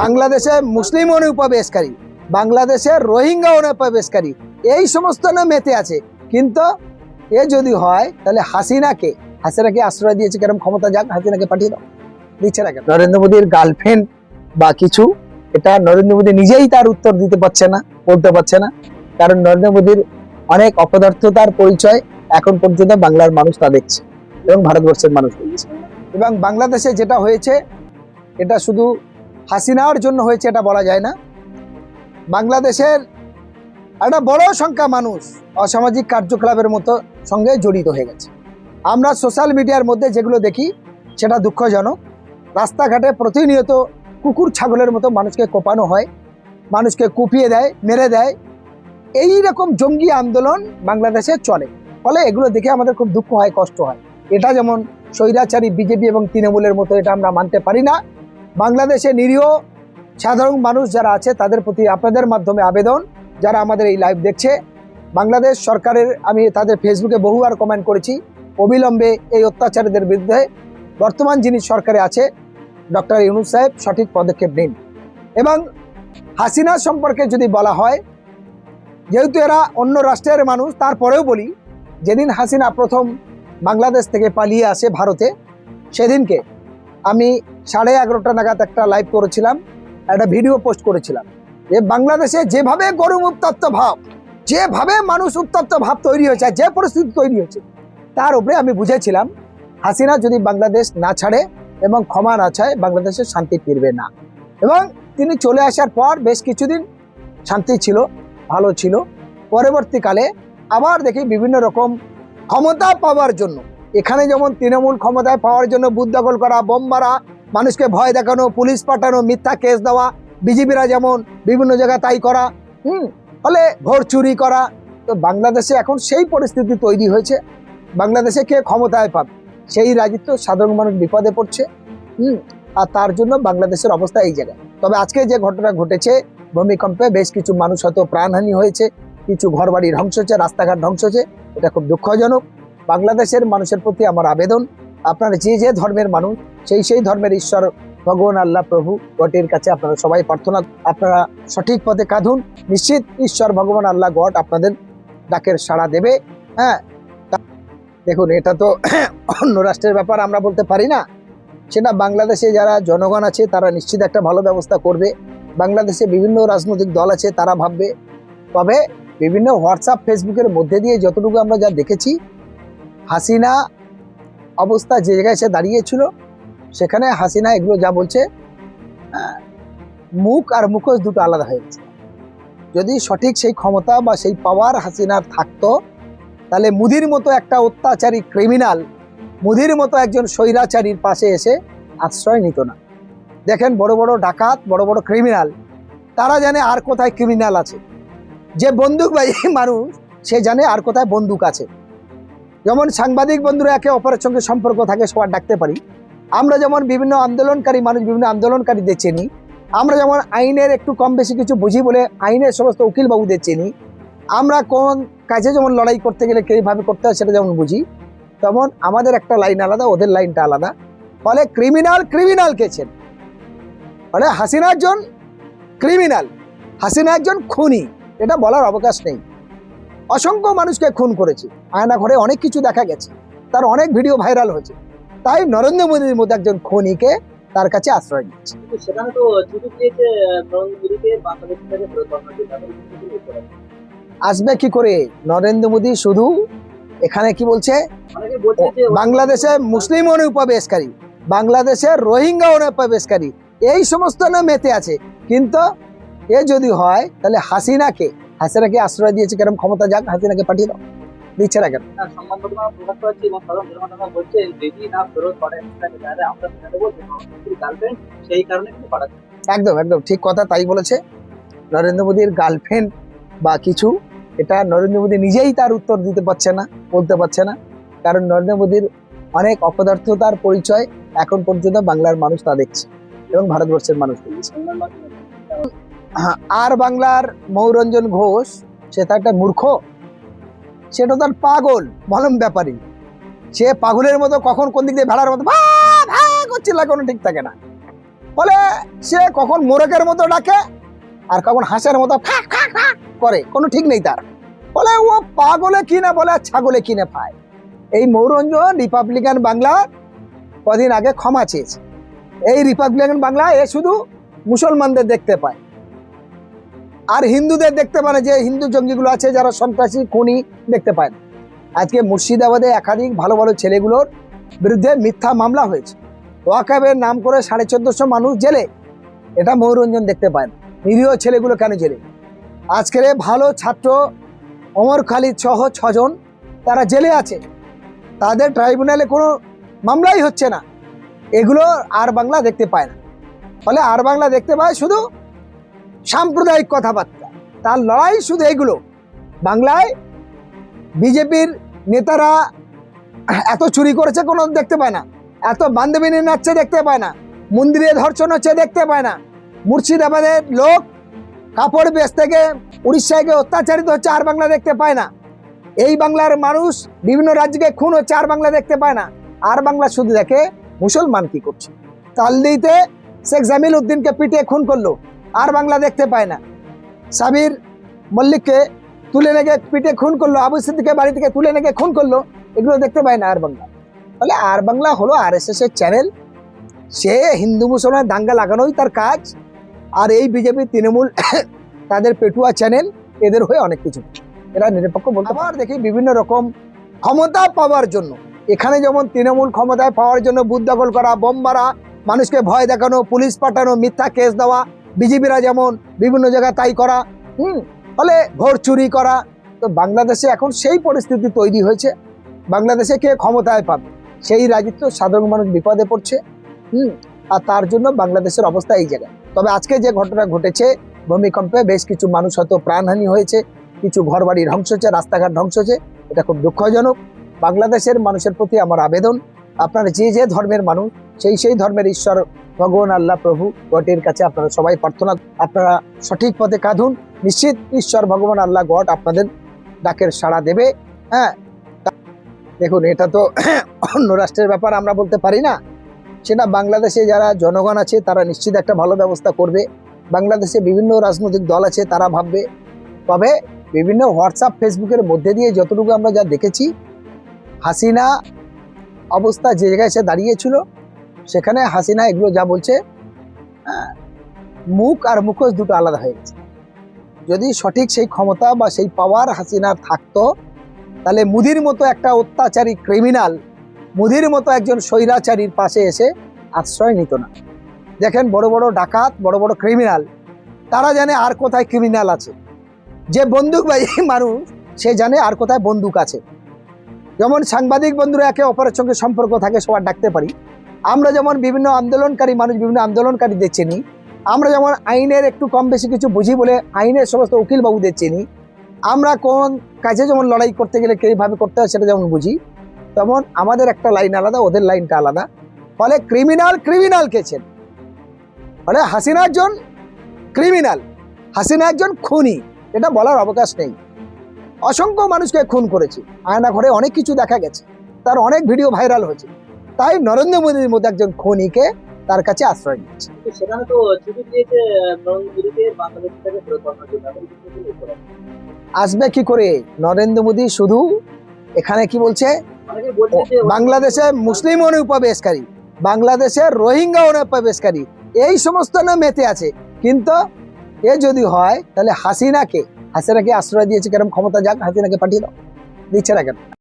বাংলাদেশে মুসলিম অনুপ্রবেশকারী বাংলাদেশে রোহিঙ্গা অনুপ্রবেশকারী এই সমস্ত না মেতে আছে। কিন্তু এ যদি হয় তাহলে হাসিনাকে হাসিনাকে আশ্রয় দিয়েছে কেরম ক্ষমতা যাক হাসিনাকে পাঠিয়ে দাও। দিচ্ছে না কেন? নরেন্দ্র মোদীর গার্লফ্রেন্ড বা কিছু এটা নরেন্দ্র মোদী নিজেই তার উত্তর দিতে পারছে না বলতে পারছে না। কারণ নরেন্দ্র মোদীর অনেক অপদার্থতার পরিচয় এখন পর্যন্ত বাংলার মানুষ তা দেখছে এবং ভারতবর্ষের মানুষ দেখছে। এবং বাংলাদেশে যেটা হয়েছে এটা শুধু হাসিনার জন্য হয়েছে এটা বলা যায় না। বাংলাদেশের একটা বড় সংখ্যা মানুষ অসামাজিক কার্যকলাপের মতো সঙ্গে জড়িত হয়ে গেছে। আমরা সোশ্যাল মিডিয়ার মধ্যে যেগুলো দেখি, সেটা দুঃখজনক। রাস্তাঘাটে প্রতিনিয়ত কুকুর, ছাগলের মতো মানুষকে কোপানো হয়, মানুষকে কুপিয়ে দেয়, মেরে দেয়। এই রকম জঙ্গি আন্দোলন বাংলাদেশে চলে। ফলে এগুলো দেখে আমাদের খুব দুঃখ হয়, কষ্ট হয়। এটা যেমন স্বৈরাচারী, বিজেপি এবং তৃণমূলের মতো এটা আমরা মানতে পারি না। বাংলাদেশে নিরীহ সাধারণ মানুষ যারা আছে, তাদের প্রতি আপনাদের মাধ্যমে আবেদন। যারা আমাদের এই লাইভ দেখছে, বাংলাদেশ সরকারের, আমি তাদের ফেসবুকে বহুবার কমেন্ট করেছি, অবিলম্বে এই অত্যাচারীদের বিরুদ্ধে বর্তমান যিনি সরকারে আছে ডক্টর ইউনুস সাহেব সঠিক পদক্ষেপ নিন। এবং হাসিনা সম্পর্কে যদি বলা হয়, যেহেতু এরা অন্য রাষ্ট্রের মানুষ, তারপরেও বলি, যেদিন হাসিনা প্রথম বাংলাদেশ থেকে পালিয়ে আসে ভারতে, সেদিনকে আমি সাড়ে এগারোটা নাগাদ একটা লাইভ করেছিলাম, একটা ভিডিও পোস্ট করেছিলাম। যে বাংলাদেশে যেভাবে গরম উত্তপ্ত ভাব, যেভাবে মানুষ উত্তপ্ত ভাব তৈরি হয়েছে, যে পরিস্থিতি তৈরি হয়েছে, তার উপরে আমি বুঝেছিলাম, হাসিনা যদি বাংলাদেশ না ছাড়ে এবং ক্ষমা না চায়, বাংলাদেশে শান্তি ফিরবে না। এবং তিনি চলে আসার পর বেশ কিছুদিন শান্তি ছিল, ভালো ছিল। পরবর্তীকালে আবার দেখি বিভিন্ন রকম ক্ষমতা পাওয়ার জন্য, এখানে যেমন তৃণমূল ক্ষমতায় পাওয়ার জন্য দখল করা, বোম মারা মানুষকে ভয় দেখানো, পুলিশ পাঠানো, মিথ্যা কেস দেওয়া বিজেপিরা যেমন বিভিন্ন জায়গায় তাই করা, হুম, ফলে ভোট চুরি করা, তো বাংলাদেশে এখন সেই পরিস্থিতি তৈরি হয়েছে। বাংলাদেশে কে ক্ষমতায় পাবে? সেই রাজিত্ব সাধারণ মানুষ বিপদে পড়ছে, হুম, আর তার জন্য বাংলাদেশের অবস্থা এই জায়গায়। তবে আজকে যে ঘটনা ঘটেছে, ভূমিকম্পে বেশ কিছু মানুষ হয়তো প্রাণহানি হয়েছে, কিছু ঘর ঘরবাড়ি ধ্বংস হচ্ছে রাস্তাঘাট ধ্বংস হচ্ছে এটা খুব দুঃখজনক। বাংলাদেশের মানুষের প্রতি আমার আবেদন আপনারা যে যে ধর্মের মানুষ, সেই সেই ধর্মের ঈশ্বর, ভগবান আল্লাহ প্রভু, গটের কাছে আপনারা সবাই প্রার্থনা, আপনারা সঠিক পথে কাঁধুন নিশ্চিত ঈশ্বর, ভগবান আল্লাহ গট আপনাদের ডাকের সাড়া দেবে। হ্যাঁ? দেখুন, এটা তো অন্য রাষ্ট্রের ব্যাপার, আমরা বলতে পারি না। সেটা বাংলাদেশে যারা জনগণ আছে, তারা নিশ্চিত একটা ভালো ব্যবস্থা করবে। বাংলাদেশে বিভিন্ন রাজনৈতিক দল আছে, তারা ভাববে। তবে বিভিন্ন হোয়াটসঅ্যাপ ফেসবুকের মধ্যে দিয়ে যতটুকু আমরা যা দেখেছি, হাসিনা অবস্থা যে জায়গায় সে দাঁড়িয়েছিল সেখানে হাসিনা এগুলো যা বলছে আহ, মুখ আর মুখোশ দুটো আলাদা হয়ে গেছে। যদি সঠিক সেই ক্ষমতা বা সেই পাওয়ার হাসিনার থাকতো তাহলে মুদির মতো একটা অত্যাচারী ক্রিমিনাল মুদির মতো একজন স্বৈরাচারীর পাশে এসে আশ্রয় নিত না। দেখেন বড় বড় ডাকাত বড় বড় ক্রিমিনাল তারা জানে আর কোথায় ক্রিমিনাল আছে। যে বন্দুকবাজি মানুষ সে জানে আর কোথায় বন্দুক আছে। যেমন সাংবাদিক বন্ধুরা একে অপরের সঙ্গে সম্পর্ক থাকে, সবার ডাকতে পারি। আমরা যেমন বিভিন্ন আন্দোলনকারী মানুষ, বিভিন্ন আন্দোলনকারীদের চিনি। আমরা যেমন আইনের একটু কম বেশি কিছু বুঝি বলে আইনের সমস্ত উকিল বাবুদের চিনি। আমরা কোন কাজে যেমন লড়াই করতে গেলে কীভাবে করতে হয় সেটা যেমন বুঝি। তেমন আমাদের একটা লাইন আলাদা, ওদের লাইনটা আলাদা। ফলে ক্রিমিনাল ক্রিমিনালকে চেন। ফলে হাসিনা একজন ক্রিমিনাল হাসিনা একজন খুনি। এটা বলার অবকাশ নেই। অসংখ্য মানুষকে খুন করেছে। আয়না ঘরে অনেক কিছু দেখা গেছে। তার অনেক ভিডিও ভাইরাল হয়েছে। তাই নরেন্দ্র মোদীর মধ্যে একজন খুনিকে তার কাছে আশ্রয় পারে। আসবে কি করে? নরেন্দ্র মোদী শুধু এখানে কি বলছে? বাংলাদেশে মুসলিম অনুপ্রবেশকারী বাংলাদেশে রোহিঙ্গা অনুপ্রবেশকারী এই সমস্ত না মেতে আছে। কিন্তু এ যদি হয় তাহলে হাসিনাকে হাসিনাকে আশ্রয় দিয়েছে কেরম ক্ষমতা যাক হাসিনাকে পাঠিয়ে দাও। দিচ্ছে না কেন? পাঠাচ্ছে একদম একদম ঠিক কথা তাই বলেছে। নরেন্দ্র মোদীর গার্লফ্রেন্ড বা কিছু এটা নরেন্দ্র মোদী নিজেই তার উত্তর দিতে পারছে না বলতে পারছে না। কারণ নরেন্দ্র মোদীর অনেক অপদার্থতার পরিচয় এখন পর্যন্ত বাংলার মানুষ তা দেখছে এবং ভারতবর্ষের মানুষ দেখছে। হ্যাঁ, আর বাংলার মৌরঞ্জন ঘোষ, সে তো একটা মূর্খ। সেটা তার পাগল, মলম ব্যাপারী। সে পাগলের মতো কখন কোন দিক দিয়ে ভেড়ার মতো ভা কোনো ঠিক থাকে না। ফলে সে কখন মোরকের মতো ডাকে, আর কখন হাঁসের মতো ফ্যাক করে, কোনো ঠিক নেই তার। বলে ও পাগলে কিনে বলে, আর ছাগলে কিনে পায়। এই মৌরঞ্জন রিপাবলিকান বাংলা কদিন আগে ক্ষমা চেয়েছে। এই রিপাবলিকান বাংলা এ শুধু মুসলমানদের দেখতে পায়। আর হিন্দুদের দেখতে পায় যে হিন্দু জঙ্গিগুলো আছে, যারা সন্ত্রাসী, খুনি দেখতে পায় না। আজকে মুর্শিদাবাদে একাধিক ভালো ভালো ছেলেগুলোর বিরুদ্ধে মিথ্যা মামলা হয়েছে। ওয়াকাবের নাম করে সাড়ে চোদ্দশো মানুষ জেলে। এটা মনোরঞ্জন দেখতে পায় না। নিরীহ ছেলেগুলো কেন জেলে? আজকের ভালো ছাত্র অমর খালিদ সহ ছজন তারা জেলে আছে। তাদের ট্রাইব্যুনালে কোনো মামলাই হচ্ছে না। এগুলো আর বাংলা দেখতে পায় না। ফলে আর বাংলা দেখতে পায় শুধু সাম্প্রদায়িক কথাবার্তা। তার লড়াই শুধু এগুলো বাংলায় বিজেপির নেতারা এত চুরি করেছে কোনো দেখতে পায় না। এত বান্ধবীনি নাচছে দেখতে পায় না। মন্দিরে ধর্ষণ হচ্ছে দেখতে পায় না। মুর্শিদাবাদের লোক কাপড় বেচ থেকে উড়িষ্যায় গিয়ে অত্যাচারিত হচ্ছে, আর বাংলা দেখতে পায় না। এই বাংলার মানুষ বিভিন্ন রাজ্যকে খুন হচ্ছে, আর বাংলা দেখতে পায় না। আর বাংলা শুধু দেখে মুসলমান কি করছে। তালদিতে শেখ জামিল উদ্দিনকে পিটিয়ে খুন করল। আর বাংলা দেখতে পায় না। সাবির মল্লিককে তুলে নেগে পিঠে খুন করল, আবু সিদ্দিকে বাড়ি থেকে তুলে নেগে খুন করল, এগুলো দেখতে পায় না আর বাংলা। ফলে আর বাংলা হলো আর এস এস এর চ্যানেল সে হিন্দু মুসলমান দাঙ্গা লাগানোই তার কাজ। আর এই বিজেপি, তৃণমূল তাদের পেটুয়া চ্যানেল এদের হয়ে অনেক কিছু। এরা নিরপেক্ষ বলতে আবার দেখি বিভিন্ন রকম ক্ষমতা পাওয়ার জন্য। এখানে যেমন তৃণমূল ক্ষমতায় পাওয়ার জন্য বুথ দখল করা, বোম মারা, মানুষকে ভয় দেখানো, পুলিশ পাঠানো, মিথ্যা কেস দেওয়া বিজেপিরা যেমন বিভিন্ন জায়গায় তাই করা, হুম, ফলে ভোট চুরি করা, তো বাংলাদেশে এখন সেই পরিস্থিতি তৈরি হয়েছে। বাংলাদেশে কে ক্ষমতায় পাবে? সেই রাজত্ব সাধারণ মানুষ বিপদে পড়ছে, হুম, আর তার জন্য বাংলাদেশের অবস্থা এই জায়গায়। তবে আজকে যে ঘটনা ঘটেছে, ভূমিকম্পে বেশ কিছু মানুষ হয়তো প্রাণহানি হয়েছে, কিছু ঘরবাড়ি ধ্বংস হচ্ছে রাস্তাঘাট ধ্বংস হচ্ছে এটা খুব দুঃখজনক। বাংলাদেশের মানুষের প্রতি আমার আবেদন আপনারা যে যে ধর্মের মানুষ, সেই সেই ধর্মের ঈশ্বর, ভগবান, আল্লাহ, প্রভু গটের কাছে আপনারা সবাই প্রার্থনা, আপনারা সঠিক পথে কাঁধুন। নিশ্চিত ঈশ্বর, ভগবান, আল্লাহ গট আপনাদের ডাকের সাড়া দেবে। হ্যাঁ? দেখুন, এটা তো অন্য রাষ্ট্রের ব্যাপার, আমরা বলতে পারি না। সেটা বাংলাদেশে যারা জনগণ আছে, তারা নিশ্চিত একটা ভালো ব্যবস্থা করবে। বাংলাদেশে বিভিন্ন রাজনৈতিক দল আছে, তারা ভাববে। তবে বিভিন্ন হোয়াটসঅ্যাপ ফেসবুকের মধ্যে দিয়ে যতটুকু আমরা যা দেখেছি, হাসিনা অবস্থা যে জায়গায় সে দাঁড়িয়েছিল, সেখানে হাসিনা এগুলো যা বলছে মুখ আর মুখোশ দুটো আলাদা হয়ে গেছে। যদি সঠিক সেই ক্ষমতা বা সেই পাওয়ার হাসিনার থাকতো, তাহলে মুদির মতো একটা অত্যাচারী ক্রিমিনাল মুদির মতো একজন স্বৈরাচারীর পাশে এসে আশ্রয় নিত না। দেখেন বড় বড় ডাকাত, বড় বড় ক্রিমিনাল তারা জানে আর কোথায় ক্রিমিনাল আছে। যে বন্দুকবাজি মানুষ, সে জানে আর কোথায় বন্দুক আছে। যেমন সাংবাদিক বন্ধুরা একে অপরের সঙ্গে সম্পর্ক থাকে, সবার ডাকতে পারি। আমরা যেমন বিভিন্ন আন্দোলনকারী মানুষ, বিভিন্ন আন্দোলনকারীদের চিনি আমরা যেমন আইনের একটু কম বেশি কিছু বুঝি বলে আইনের সমস্ত উকিল বাবুদের চিনি আমরা কোন কাজে যেমন লড়াই করতে গেলে কীভাবে করতে হয় সেটা যেমন বুঝি। তেমন আমাদের একটা লাইন আলাদা, ওদের লাইনটা আলাদা। ফলে ক্রিমিনাল ক্রিমিনালকে চেন। ফলে হাসিনা একজন ক্রিমিনাল হাসিনা একজন খুনি। এটা বলার অবকাশ নেই। অসংখ্য মানুষকে খুন করেছে। আয়না ঘরে অনেক কিছু দেখা গেছে। তার অনেক ভিডিও ভাইরাল হয়েছে। তাই নরেন্দ্র মোদীর মধ্যে একজন খুনিকে তার কাছে আশ্রয় নিয়েছে। সেখানে তো দিয়েছে করে। আসবে কি করে? নরেন্দ্র মোদী শুধু এখানে কি বলছে? বাংলাদেশে মুসলিম অনুপ্রবেশকারী বাংলাদেশে রোহিঙ্গা অনুপ্রবেশকারী এই সমস্ত না মেতে আছে। কিন্তু এ যদি হয় তাহলে হাসিনাকে হাসিনাকে আশ্রয় দিয়েছে কেরম ক্ষমতা যাক হাসিনাকে পাঠিয়ে দাও। দিচ্ছে না কেন?